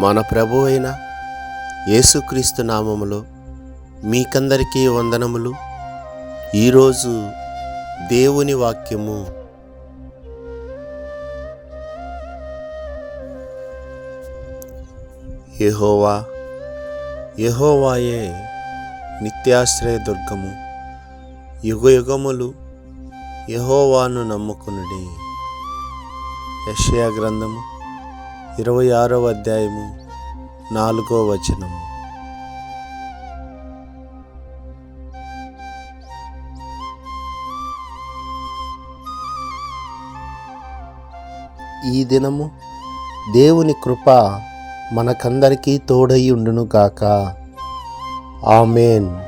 మన ప్రభు అయిన యేసుక్రీస్తు నామములో మీకందరికీ వందనములు. ఈరోజు దేవుని వాక్యము. యహోవా యహోవాయే నిత్యాశ్రయ దుర్గము. యుగ యుగములు నమ్ముకునుడి. యషయా గ్రంథము ఇరవై ఆరవ అధ్యాయము నాలుగో వచనము. ఈ దినము దేవుని కృప మనకందరికీ తోడై ఉండునుగాక ఆమెన్.